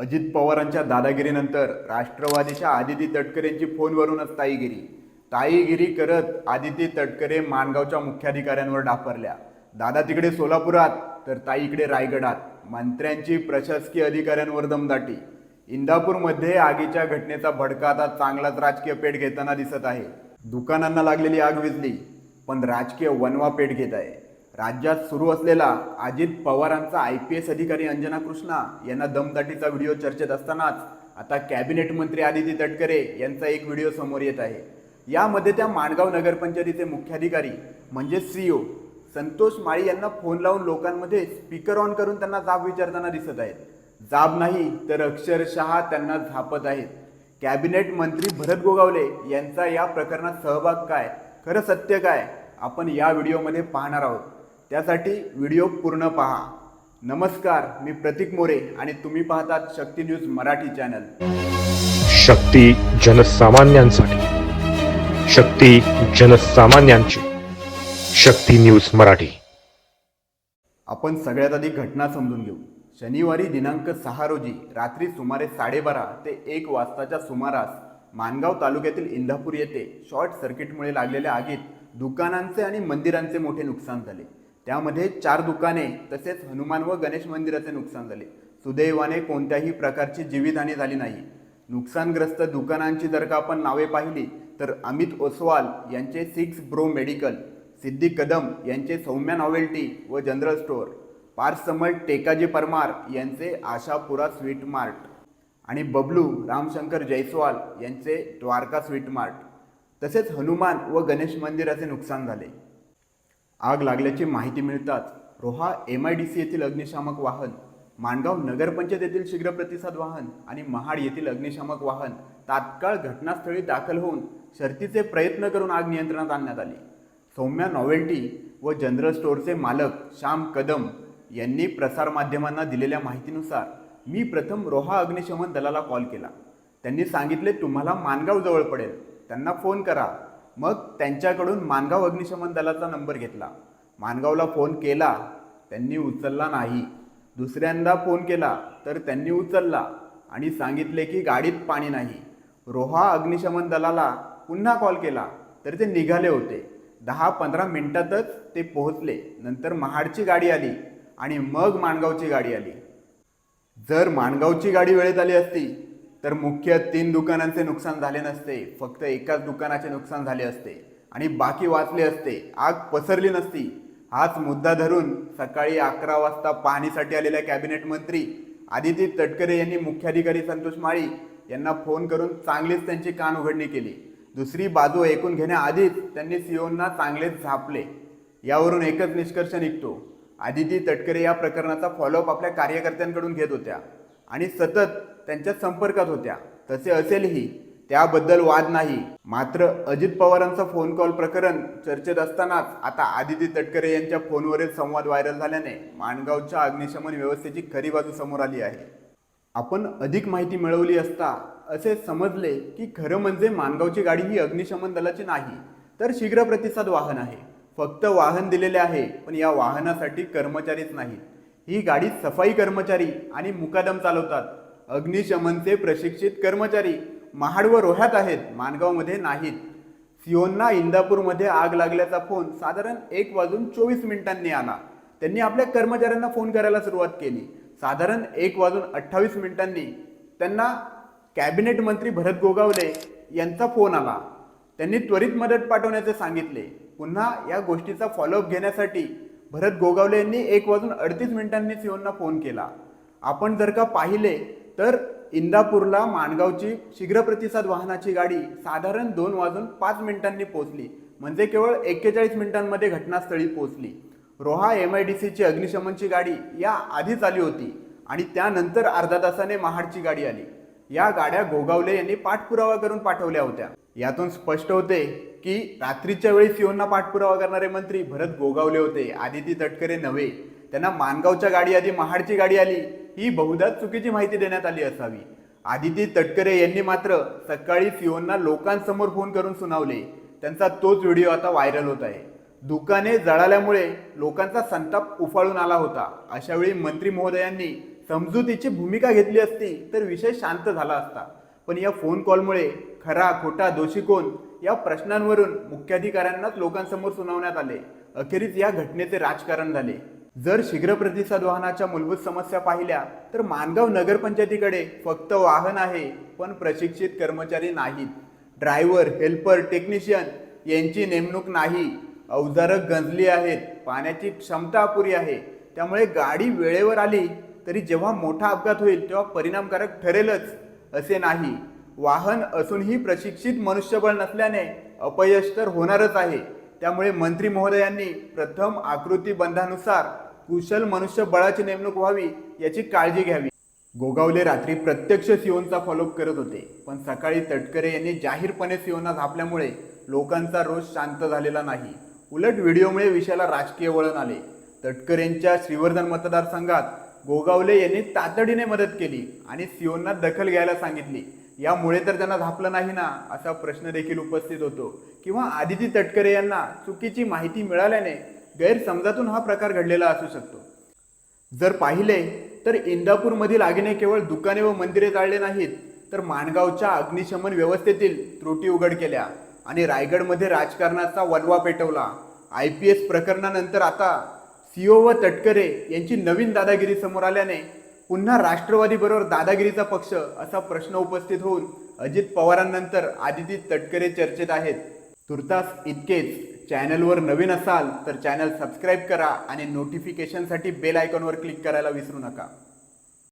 अजित पवारांच्या दादागिरीनंतर राष्ट्रवादीच्या आदिती तटकरेंची फोनवरूनच ताईगिरी. ताईगिरी करत आदिती तटकरे माणगावच्या मुख्याधिकाऱ्यांवर डापरल्या. दादा तिकडे सोलापुरात तर ताई इकडे रायगडात. मंत्र्यांची प्रशासकीय अधिकाऱ्यांवर दमदाटी. इंदापूरमध्ये आगीच्या घटनेचा भडका आता चांगलाच राजकीय पेट घेताना दिसत आहे. दुकानांना लागलेली आग विजली पण राजकीय वनवा पेट घेत आहे. राज्यात सुरू असलेला अजित पवारांचा आय पी एस अधिकारी अंजना कृष्णा यांना दमदाटीचा व्हिडिओ चर्चेत असतानाच आता कॅबिनेट मंत्री आदिती तटकरे यांचा एक व्हिडिओ समोर येत आहे. यामध्ये त्या माणगाव नगरपंचायतीचे मुख्याधिकारी म्हणजे सीईओ संतोष माळी यांना फोन लावून लोकांमध्ये स्पीकर ऑन करून त्यांना जाब विचारताना दिसत आहेत. जाब नाही तर अक्षरशः त्यांना झापत आहेत. कॅबिनेट मंत्री भरत गोगावले यांचा या प्रकरणात सहभाग काय? खरं सत्य काय? आपण या व्हिडिओमध्ये पाहणार आहोत. त्यासाठी व्हिडिओ पूर्ण पहा. नमस्कार मी प्रतीक मोरे आणि तुम्ही पाहतात शक्ती न्यूज मराठी चॅनल. शक्ती जनसामान्यांसाठी. शक्ती जनसामान्यांची. शक्ती न्यूज मराठी. आपण सगळ्यात आधी घटना समजून घेऊ. शनिवारी दिनांक सहा रोजी रात्री सुमारे साडेबारा ते एक वाजताच्या सुमारास मानगाव तालुक्यातील इंदापूर येथे शॉर्ट सर्किटमुळे लागलेल्या आगीत दुकानांचे आणि मंदिरांचे मोठे नुकसान झाले. त्यामध्ये चार दुकाने तसेच हनुमान व गणेश मंदिराचे नुकसान झाले. सुदैवाने कोणत्याही प्रकारची जीवितहानी झाली नाही. नुकसानग्रस्त दुकानांची जर का आपण नावे पाहिली तर अमित ओसवाल यांचे six bro medical Siddhi Kadam यांचे सौम्या नॉवेल्टी व जनरल स्टोअर पारसमल टेकाजी परमार यांचे आशापुरा स्वीट मार्ट आणि बबलू रामशंकर जयस्वाल यांचे द्वारका स्वीट मार्ट. तसेच हनुमान व गणेश मंदिराचे नुकसान झाले. आग लागल्याची माहिती मिळताच Roha M I D C येथील अग्निशामक वाहन माणगाव नगरपंचायत येथील शीघ्र प्रतिसाद वाहन आणि महाड येथील अग्निशामक वाहन तात्काळ घटनास्थळी दाखल होऊन शर्तीचे प्रयत्न करून आग नियंत्रणात आणण्यात आली. सौम्या नॉवेल्टी व जनरल स्टोअरचे मालक श्याम कदम यांनी प्रसारमाध्यमांना दिलेल्या माहितीनुसार मी प्रथम रोहा अग्निशमन दलाला कॉल केला. त्यांनी सांगितले तुम्हाला मानगाव जवळ पडेल. त्यांना फोन करा. मग त्यांच्याकडून मानगाव अग्निशमन दलाचा नंबर घेतला. मानगावला फोन केला त्यांनी उचलला नाही. दुसऱ्यांदा फोन केला तर त्यांनी उचलला आणि सांगितले की गाडीत पाणी नाही. रोहा अग्निशमन दलाला पुन्हा कॉल केला तर ते निघाले होते. दहा पंधरा मिनटातच ते पोहोचले. नंतर महाडची गाडी आली आणि मग माणगावची गाडी आली. जर माणगावची गाडी वेळेत आली असती तर मुख्य तीन दुकानांचे नुकसान झाले नसते फक्त एकाच दुकानाचे नुकसान झाले असते. आणि बाकी वाचले असते आग पसरली नसती. हाच मुद्दा धरून सकाळी अकरा वाजता पाहणीसाठी आलेल्या कॅबिनेट मंत्री आदिती तटकरे यांनी मुख्याधिकारी संतोष माळी यांना फोन करून चांगलीच त्यांची कान उघडणी केली. दुसरी बाजू ऐकून घेण्याआधीच त्यांनी सीओंना चांगलेच झापले. यावरून एकच निष्कर्ष निघतो. आदिती तटकरे या प्रकरणाचा फॉलोअप आपल्या कार्यकर्त्यांकडून घेत होत्या. आणि सतत त्यांच्या संपर्कात होत्या. तसे असेलही त्याबद्दल वाद नाही. मात्र अजित पवारांचा फोन कॉल प्रकरण चर्चेत असतानाच आता आदिती तटकरे यांच्या फोनवरील संवाद व्हायरल झाल्याने माणगावच्या अग्निशमन व्यवस्थेची खरी बाजू समोर आली आहे. आपण अधिक माहिती मिळवली असता असे समजले की खरं म्हणजे माणगावची गाडी ही अग्निशमन दलाची नाही तर शीघ्र प्रतिसाद वाहन आहे. फक्त वाहन दिलेले आहे पण या वाहनासाठी कर्मचारीच नाहीत. ही गाडी सफाई कर्मचारी आणि मुकादम चालवतात. अग्निशमनचे प्रशिक्षित कर्मचारी महाड व रोह्यात आहेत माणगावमध्ये नाहीत. सिओनना इंदापूरमध्ये आग लागल्याचा फोन साधारण एक वाजून चोवीस मिनिटांनी आला. त्यांनी आपल्या कर्मचाऱ्यांना फोन करायला सुरुवात केली. साधारण एक वाजून अठ्ठावीस मिनिटांनी त्यांना कॅबिनेट मंत्री भरत गोगावले यांचा फोन आला. त्यांनी त्वरित मदत पाठवण्याचे सांगितले. पुन्हा या गोष्टीचा फॉलोअप घेण्यासाठी भरत गोगावले यांनी एक वाजून अडतीस मिनिटांनी सिओनना फोन केला. आपण जर का पाहिले तर इंदापूरला माणगावची शीघ्र प्रतिसाद वाहनाची गाडी साधारण दोन वाजून पाच मिनिटांनी पोहोचली. म्हणजे केवळ एक्केचाळीस मिनिटांमध्ये घटनास्थळी पोहोचली. रोहा एम आय डी सीची अग्निशमनची गाडी या आधीच आली होती आणि त्यानंतर अर्धा तासाने महाडची गाडी आली. या गाड्या गोगावले यांनी पाठपुरावा करून पाठवल्या होत्या. यातून स्पष्ट होते की रात्रीच्या वेळी सिओंना पाठपुरावा करणारे मंत्री भरत गोगावले होते आदिती तटकरे नव्हे. त्यांना मानगावच्या गाडी आधी महाडची गाडी आली ही बहुधा चुकीची माहिती देण्यात आली असावी. आदिती तटकरे यांनी मात्र सकाळी सिओंना लोकांसमोर फोन करून सुनावले. त्यांचा तोच व्हिडिओ आता व्हायरल होत आहे. दुकाने जळाल्यामुळे लोकांचा संताप उफाळून आला होता. अशावेळी मंत्री महोदयांनी समजुतीची भूमिका घेतली असती तर विषय शांत झाला असता. पण या फोन कॉलमुळे खरा खोटा दोषी कोण या प्रश्नांवरून मुख्याधिकाऱ्यांनाच लोकांसमोर सुनावण्यात आले. अखेरीस या घटनेचे राजकारण झाले. जर शीघ्र प्रतिसाद वाहनाच्या मूलभूत समस्या पाहिल्या तर मानगाव नगरपंचायतीकडे फक्त वाहन आहे पण प्रशिक्षित कर्मचारी नाहीत. ड्रायव्हर हेल्पर टेक्निशियन यांची नेमणूक नाही. अवजारं गंजली आहेत पाण्याची क्षमता अपुरी आहे. त्यामुळे गाडी वेळेवर आली तरी जेव्हा मोठा अपघात होईल तेव्हा परिणामकारक ठरेलच असे नाही. वाहन असूनही प्रशिक्षित मनुष्यबळ नसल्याने अपयश तर होणारच आहे. त्यामुळे मंत्री महोदयांनी प्रथम आकृती बंधानुसार कुशल मनुष्यबळाची नेमणूक व्हावी याची काळजी घ्यावी. गोगावले रात्री प्रत्यक्ष सिओनचा फॉलोअप करत होते. पण सकाळी तटकरे यांनी जाहीरपणे सिओना झापल्यामुळे लोकांचा रोष शांत झालेला नाही. उलट व्हिडिओमुळे विषयाला राजकीय वळण आले. तटकरेंच्या श्रीवर्धन मतदारसंघात गोगावले यांनी तातडीने मदत केली आणि सिओनना दखल घ्यायला सांगितली. यामुळे तर त्यांना झापलं नाही ना असा प्रश्न देखील उपस्थित होतो. किंवा आदिती तटकरे यांना चुकीची माहिती मिळाल्याने गैरसमजातून हा प्रकार घडलेला असू शकतो. जर पाहिले तर इंदापूरमधील आगीने केवळ दुकाने व मंदिरे जाळले नाहीत तर माणगावच्या अग्निशमन व्यवस्थेतील त्रुटी उघड केल्या आणि रायगडमध्ये राजकारणाचा वनवा पेटवला. आय पी एस प्रकरणानंतर आता सीओ व तटकरे यांची नवीन दादागिरी समोर आल्याने पुन्हा राष्ट्रवादीबरोबर दादागिरीचा पक्ष असा प्रश्न उपस्थित होऊन अजित पवारांनंतर आदिती तटकरे चर्चेत आहेत. तुर्तास इतकेच. चॅनलवर नवीन असाल तर चॅनल सबस्क्राईब करा आणि नोटिफिकेशनसाठी बेल आयकॉनवर क्लिक करायला विसरू नका.